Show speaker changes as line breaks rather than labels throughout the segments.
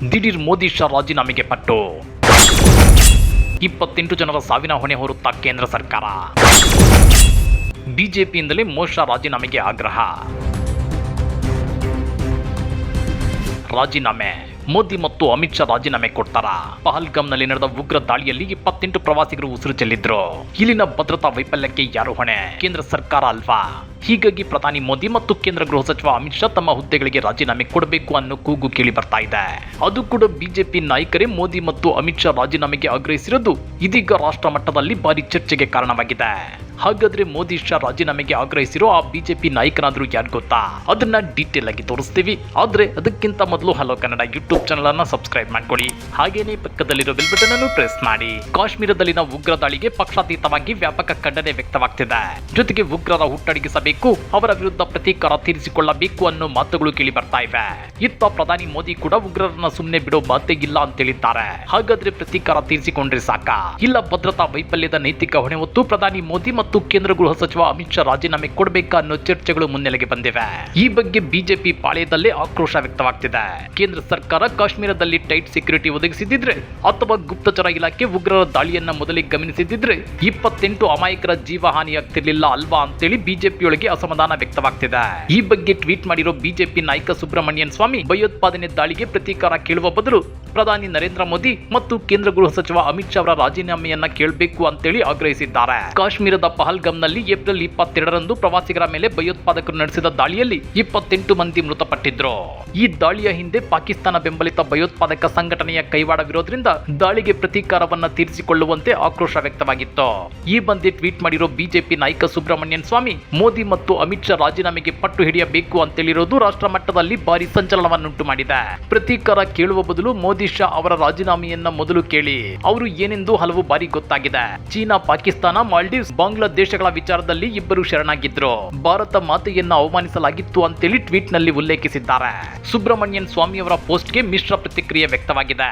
ದಿಢೀರ್ ಮೋದಿ ಶಾ ರಾಜೀನಾಮೆಗೆ ಪಟ್ಟು. ಇಪ್ಪತ್ತೆಂಟು ಜನರ ಸಾವಿನ ಹೊಣೆ ಹೊರುತ್ತಾ ಕೇಂದ್ರ ಸರ್ಕಾರ. ಬಿಜೆಪಿಯಿಂದಲೇ ಮೋಶಾ ರಾಜೀನಾಮೆಗೆ ಆಗ್ರಹ. ರಾಜೀನಾಮೆ. ಮೋದಿ ಮತ್ತು ಅಮಿತ್ ಶಾ ರಾಜೀನಾಮೆ ಕೊಡ್ತಾರ. ಪಹಲ್ಗಾಮ್ನಲ್ಲಿ ನಡೆದ ಉಗ್ರ ದಾಳಿಯಲ್ಲಿ ಇಪ್ಪತ್ತೆಂಟು ಪ್ರವಾಸಿಗರು ಉಸಿರು ಚೆಲ್ಲಿದ್ರು. ಇಲ್ಲಿನ ಭದ್ರತಾ ವೈಫಲ್ಯಕ್ಕೆ ಯಾರು ಹೊಣೆ? ಕೇಂದ್ರ ಸರ್ಕಾರ ಅಲ್ವಾ? ಹೀಗಾಗಿ ಪ್ರಧಾನಿ ಮೋದಿ ಮತ್ತು ಕೇಂದ್ರ ಗೃಹ ಸಚಿವ ಅಮಿತ್ ಶಾ ತಮ್ಮ ಹುದ್ದೆಗಳಿಗೆ ರಾಜೀನಾಮೆ ಕೊಡಬೇಕು ಅನ್ನೋ ಕೂಗು ಕೇಳಿ ಬರ್ತಾ ಇದೆ. ಅದು ಕೂಡ ಬಿಜೆಪಿ ನಾಯಕರೇ ಮೋದಿ ಮತ್ತು ಅಮಿತ್ ಶಾ ರಾಜೀನಾಮೆಗೆ ಆಗ್ರಹಿಸಿರೋದು ಇದೀಗ ರಾಷ್ಟ್ರ ಮಟ್ಟದಲ್ಲಿ ಭಾರಿ ಚರ್ಚೆಗೆ ಕಾರಣವಾಗಿದೆ. ಹಾಗಾದ್ರೆ ಮೋದಿ ಶಾ ರಾಜೀನಾಮೆಗೆ ಆಗ್ರಹಿಸಿರೋ ಆ ಬಿಜೆಪಿ ನಾಯಕನಾದ್ರೂ ಯಾರು ಗೊತ್ತಾ? ಅದನ್ನ ಡೀಟೇಲ್ ಆಗಿ ತೋರಿಸ್ತೀವಿ. ಆದ್ರೆ ಅದಕ್ಕಿಂತ ಮೊದಲು ಹಲೋ ಕನ್ನಡ ಯೂಟ್ಯೂಬ್ ಚಾನಲ್ ಅನ್ನ ಸಬ್ಸ್ಕ್ರೈಬ್ ಮಾಡ್ಕೊಳ್ಳಿ. ಹಾಗೇನೆ ಪಕ್ಕದಲ್ಲಿರೋ ಬೆಲ್ ಬಟನ್ ಅನ್ನು ಪ್ರೆಸ್ ಮಾಡಿ. ಕಾಶ್ಮೀರದಲ್ಲಿನ ಉಗ್ರ ದಾಳಿಗೆ ಪಕ್ಷಾತೀತವಾಗಿ ವ್ಯಾಪಕ ಖಂಡನೆ ವ್ಯಕ್ತವಾಗ್ತಿದೆ. ಜೊತೆಗೆ ಉಗ್ರರ ಹುಟ್ಟಡಗಿಸಬೇಕು ಅವರ ವಿರುದ್ಧ ಪ್ರತೀಕಾರ ತೀರಿಸಿಕೊಳ್ಳಬೇಕು ಅನ್ನೋ ಮಾತುಗಳು ಕೇಳಿ ಬರ್ತಾ ಇವೆ. ಇತ್ತ ಪ್ರಧಾನಿ ಮೋದಿ ಕೂಡ ಉಗ್ರರನ್ನ ಸುಮ್ಮನೆ ಬಿಡೋ ಮಾತೇ ಅಂತ ಹೇಳಿದ್ದಾರೆ. ಹಾಗಾದ್ರೆ ಪ್ರತೀಕಾರ ತೀರಿಸಿಕೊಂಡ್ರೆ ಸಾಕ? ಇಲ್ಲ ಭದ್ರತಾ ವೈಫಲ್ಯದ ನೈತಿಕ ಹೊಣೆ ಹೊತ್ತು ಪ್ರಧಾನಿ ಮೋದಿ ಮತ್ತು ಕೇಂದ್ರ ಗೃಹ ಸಚಿವ ಅಮಿತ್ ಶಾ ರಾಜೀನಾಮೆ ಕೊಡಬೇಕಾ ಅನ್ನೋ ಚರ್ಚೆಗಳು ಮುನ್ನೆಲೆಗೆ ಬಂದಿವೆ. ಈ ಬಗ್ಗೆ ಬಿಜೆಪಿ ಪಾಳೆಯದಲ್ಲೇ ಆಕ್ರೋಶ ವ್ಯಕ್ತವಾಗ್ತಿದೆ. ಕೇಂದ್ರ ಸರ್ಕಾರ ಕಾಶ್ಮೀರದಲ್ಲಿ ಟೈಟ್ ಸೆಕ್ಯೂರಿಟಿ ಒದಗಿಸಿದ್ರೆ ಅಥವಾ ಗುಪ್ತಚರ ಇಲಾಖೆ ಉಗ್ರರ ದಾಳಿಯನ್ನ ಮೊದಲಿಗೆ ಗಮನಿಸಿದ್ರೆ ಇಪ್ಪತ್ತೆಂಟು ಅಮಾಯಕರ ಜೀವ ಹಾನಿಯಾಗ್ತಿರ್ಲಿಲ್ಲ ಅಲ್ವಾ ಅಂತೇಳಿ ಬಿಜೆಪಿಯೊಳಗೆ ಅಸಮಾಧಾನ ವ್ಯಕ್ತವಾಗ್ತಿದೆ. ಈ ಬಗ್ಗೆ ಟ್ವೀಟ್ ಮಾಡಿರೋ ಬಿಜೆಪಿ ನಾಯಕ ಸುಬ್ರಹ್ಮಣ್ಯನ್ ಸ್ವಾಮಿ, ಭಯೋತ್ಪಾದನೆ ದಾಳಿಗೆ ಪ್ರತೀಕಾರ ಕೇಳುವ ಬದಲು ಪ್ರಧಾನಿ ನರೇಂದ್ರ ಮೋದಿ ಮತ್ತು ಕೇಂದ್ರ ಗೃಹ ಸಚಿವ ಅಮಿತ್ ಶಾ ಅವರ ರಾಜೀನಾಮೆಯನ್ನ ಕೇಳಬೇಕು ಅಂತೇಳಿ ಆಗ್ರಹಿಸಿದ್ದಾರೆ. ಕಾಶ್ಮೀರದ ಪಹಲ್ಗಂನಲ್ಲಿ ಏಪ್ರಿಲ್ ಇಪ್ಪತ್ತೆರಡರಂದು ಪ್ರವಾಸಿಗರ ಮೇಲೆ ಭಯೋತ್ಪಾದಕರು ನಡೆಸಿದ ದಾಳಿಯಲ್ಲಿ ಇಪ್ಪತ್ತೆಂಟು ಮಂದಿ ಮೃತಪಟ್ಟಿದ್ರು. ಈ ದಾಳಿಯ ಹಿಂದೆ ಪಾಕಿಸ್ತಾನ ಬೆಂಬಲಿತ ಭಯೋತ್ಪಾದಕ ಸಂಘಟನೆಯ ಕೈವಾಡವಿರೋದ್ರಿಂದ ದಾಳಿಗೆ ಪ್ರತೀಕಾರವನ್ನ ತೀರಿಸಿಕೊಳ್ಳುವಂತೆ ಆಕ್ರೋಶ ವ್ಯಕ್ತವಾಗಿತ್ತು. ಈ ಬಂದೆ ಟ್ವೀಟ್ ಮಾಡಿರೋ ಬಿಜೆಪಿ ನಾಯಕ ಸುಬ್ರಹ್ಮಣ್ಯನ್ ಸ್ವಾಮಿ, ಮೋದಿ ಮತ್ತು ಅಮಿತ್ ಶಾ ರಾಜೀನಾಮೆಗೆ ಪಟ್ಟು ಹಿಡಿಯಬೇಕು ಅಂತೇಳಿರೋದು ರಾಷ್ಟ್ರ ಮಟ್ಟದಲ್ಲಿ ಭಾರಿ ಸಂಚಲನವನ್ನುಂಟು ಮಾಡಿದೆ ಪ್ರತೀಕಾರ ಕೇಳುವ ಬದಲು ಮೋದಿ ಶಾ ಅವರ ರಾಜೀನಾಮೆಯನ್ನ ಮೊದಲು ಕೇಳಿ, ಅವರು ಏನೆಂದು ಹಲವು ಬಾರಿ ಗೊತ್ತಾಗಿದೆ. ಚೀನಾ, ಪಾಕಿಸ್ತಾನ, ಮಾಲ್ಡೀವ್ಸ್, ಬಾಂಗ್ಲಾದೇಶಗಳ ವಿಚಾರದಲ್ಲಿ ಇಬ್ಬರು ಶರಣಾಗಿದ್ರು. ಭಾರತ ಮಾತೆಯನ್ನ ಅವಮಾನಿಸಲಾಗಿತ್ತು ಅಂತೇಳಿ ಟ್ವೀಟ್ನಲ್ಲಿ ಉಲ್ಲೇಖಿಸಿದ್ದಾರೆ. ಸುಬ್ರಹ್ಮಣ್ಯನ್ ಸ್ವಾಮಿ ಅವರ ಪೋಸ್ಟ್ಗೆ ಮಿಶ್ರ ಪ್ರತಿಕ್ರಿಯೆ ವ್ಯಕ್ತವಾಗಿದೆ.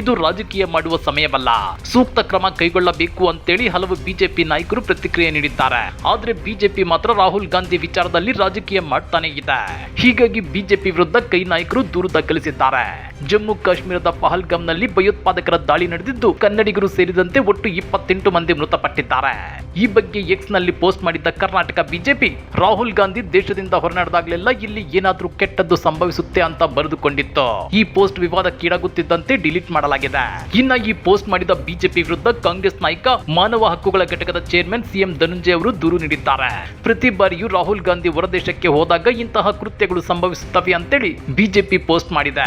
ಇದು ರಾಜಕೀಯ ಮಾಡುವ ಸಮಯವಲ್ಲ, ಸೂಕ್ತ ಕ್ರಮ ಕೈಗೊಳ್ಳಬೇಕು ಅಂತೇಳಿ ಹಲವು ಬಿಜೆಪಿ ನಾಯಕರು ಪ್ರತಿಕ್ರಿಯೆ ನೀಡಿದ್ದಾರೆ. ಆದ್ರೆ ಬಿಜೆಪಿ ಮಾತ್ರ ರಾಹುಲ್ ಗಾಂಧಿ ವಿಚಾರದಲ್ಲಿ ರಾಜಕೀಯ ಮಾಡ್ತಾನೆ ಇದೆ. ಹೀಗಾಗಿ ಬಿಜೆಪಿ ವಿರುದ್ಧ ಕೈ ನಾಯಕರು ದೂರು ದಾಖಲಿಸಿದ್ದಾರೆ. ಜಮ್ಮು ಕಾಶ್ಮೀರದ ಪಹಲ್ಗಾಮ್ನಲ್ಲಿ ಭಯೋತ್ಪಾದಕರ ದಾಳಿ ನಡೆದಿದ್ದು ಕನ್ನಡಿಗರು ಸೇರಿದಂತೆ ಒಟ್ಟು ಇಪ್ಪತ್ತೆಂಟು ಮಂದಿ ಮೃತಪಟ್ಟಿದ್ದಾರೆ. ಈ ಬಗ್ಗೆ ಎಕ್ಸ್ನಲ್ಲಿ ಪೋಸ್ಟ್ ಮಾಡಿದ್ದ ಕರ್ನಾಟಕ ಬಿಜೆಪಿ, ರಾಹುಲ್ ಗಾಂಧಿ ದೇಶದಿಂದ ಹೊರನಾಡದಾಗಲೆಲ್ಲ ಇಲ್ಲಿ ಏನಾದ್ರೂ ಕೆಟ್ಟದ್ದು ಸಂಭವಿಸುತ್ತೆ ಅಂತ ಬರೆದುಕೊಂಡಿತ್ತು. ಈ ಪೋಸ್ಟ್ ವಿವಾದಕ್ಕೀಡಾಗುತ್ತಿದ್ದಂತೆ ಡಿಲೀಟ್ ಮಾಡಲಾಗಿದೆ. ಇನ್ನ ಈ ಪೋಸ್ಟ್ ಮಾಡಿದ ಬಿಜೆಪಿ ವಿರುದ್ಧ ಕಾಂಗ್ರೆಸ್ ನಾಯಕ, ಮಾನವ ಹಕ್ಕುಗಳ ಘಟಕದ ಚೇರ್ಮನ್ ಸಿಎಂ ಧನುಂಜಯ ಅವರು ದೂರು ನೀಡಿದ್ದಾರೆ. ಪ್ರತಿ ಬಾರಿಯೂ ರಾಹುಲ್ ಗಾಂಧಿ ಹೊರದೇಶಕ್ಕೆ ಹೋದಾಗ ಇಂತಹ ಕೃತ್ಯಗಳು ಸಂಭವಿಸುತ್ತವೆ ಅಂತೇಳಿ ಬಿಜೆಪಿ ಪೋಸ್ಟ್ ಮಾಡಿದೆ.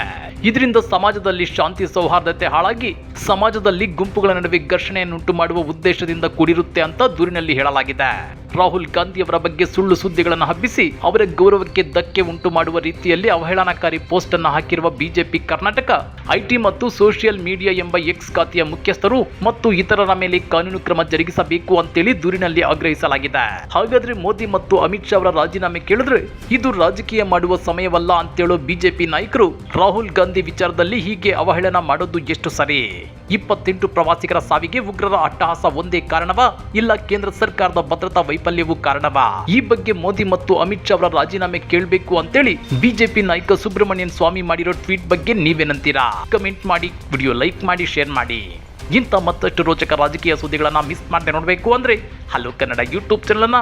ಇದರಿಂದ ಸಮಾಜದಲ್ಲಿ ಶಾಂತಿ ಸೌಹಾರ್ದತೆ ಹಾಳಾಗಿ ಸಮಾಜದಲ್ಲಿ ಗುಂಪುಗಳ ನಡುವೆ ಘರ್ಷಣೆಯನ್ನುಂಟು ಮಾಡುವ ಉದ್ದೇಶದಿಂದ ಕೂಡಿರುತ್ತೆ ಅಂತ ದೂರಿನಲ್ಲಿ ಹೇಳಲಾಗಿದೆ. ರಾಹುಲ್ ಗಾಂಧಿ ಅವರ ಬಗ್ಗೆ ಸುಳ್ಳು ಸುದ್ದಿಗಳನ್ನು ಹಬ್ಬಿಸಿ ಅವರ ಗೌರವಕ್ಕೆ ಧಕ್ಕೆ ಉಂಟು ಮಾಡುವ ರೀತಿಯಲ್ಲಿ ಅವಹೇಳನಕಾರಿ ಪೋಸ್ಟ್ ಅನ್ನು ಹಾಕಿರುವ ಬಿಜೆಪಿ ಕರ್ನಾಟಕ, ಐಟಿ ಮತ್ತು ಸೋಷಿಯಲ್ ಮೀಡಿಯಾ ಎಂಬ ಎಕ್ಸ್ ಖಾತೆಯ ಮುಖ್ಯಸ್ಥರು ಮತ್ತು ಇತರರ ಮೇಲೆ ಕಾನೂನು ಕ್ರಮ ಜರುಗಿಸಬೇಕು ಅಂತೇಳಿ ದೂರಿನಲ್ಲಿ ಆಗ್ರಹಿಸಲಾಗಿದೆ. ಹಾಗಾದ್ರೆ ಮೋದಿ ಮತ್ತು ಅಮಿತ್ ಶಾ ಅವರ ರಾಜೀನಾಮೆ ಕೇಳಿದ್ರೆ ಇದು ರಾಜಕೀಯ ಮಾಡುವ ಸಮಯವಲ್ಲ ಅಂತೇಳೋ ಬಿಜೆಪಿ ನಾಯಕರು ರಾಹುಲ್ ಗಾಂಧಿ ವಿಚಾರದಲ್ಲಿ ಹೀಗೆ ಅವಹೇಳನ ಮಾಡೋದು ಎಷ್ಟು ಸರಿ? ಇಪ್ಪತ್ತೆಂಟು ಪ್ರವಾಸಿಗರ ಸಾವಿಗೆ ಉಗ್ರರ ಅಟ್ಟಹಾಸ ಒಂದೇ ಕಾರಣವಾ? ಇಲ್ಲ ಕೇಂದ್ರ ಸರ್ಕಾರದ ಭದ್ರತಾ ವೈಫಲ್ಯವು ಕಾರಣವಾ? ಈ ಬಗ್ಗೆ ಮೋದಿ ಮತ್ತು ಅಮಿತ್ ಶಾ ಅವರ ರಾಜೀನಾಮೆ ಕೇಳಬೇಕು ಅಂತೇಳಿ ಬಿಜೆಪಿ ನಾಯಕ ಸುಬ್ರಹ್ಮಣ್ಯನ್ ಸ್ವಾಮಿ ಮಾಡಿರೋ ಟ್ವೀಟ್ ಬಗ್ಗೆ ನೀವೇನಂತೀರಾ? ಕಮೆಂಟ್ ಮಾಡಿ, ವಿಡಿಯೋ ಲೈಕ್ ಮಾಡಿ, ಶೇರ್ ಮಾಡಿ. ಇಂಥ ಮತ್ತಷ್ಟು ರೋಚಕ ರಾಜಕೀಯ ಸುದ್ದಿಗಳನ್ನು ಮಿಸ್ ಮಾಡದೆ ನೋಡಬೇಕು ಅಂದ್ರೆ ಹಲೋ ಕನ್ನಡ ಯೂಟ್ಯೂಬ್ ಚಾನಲನ್ನು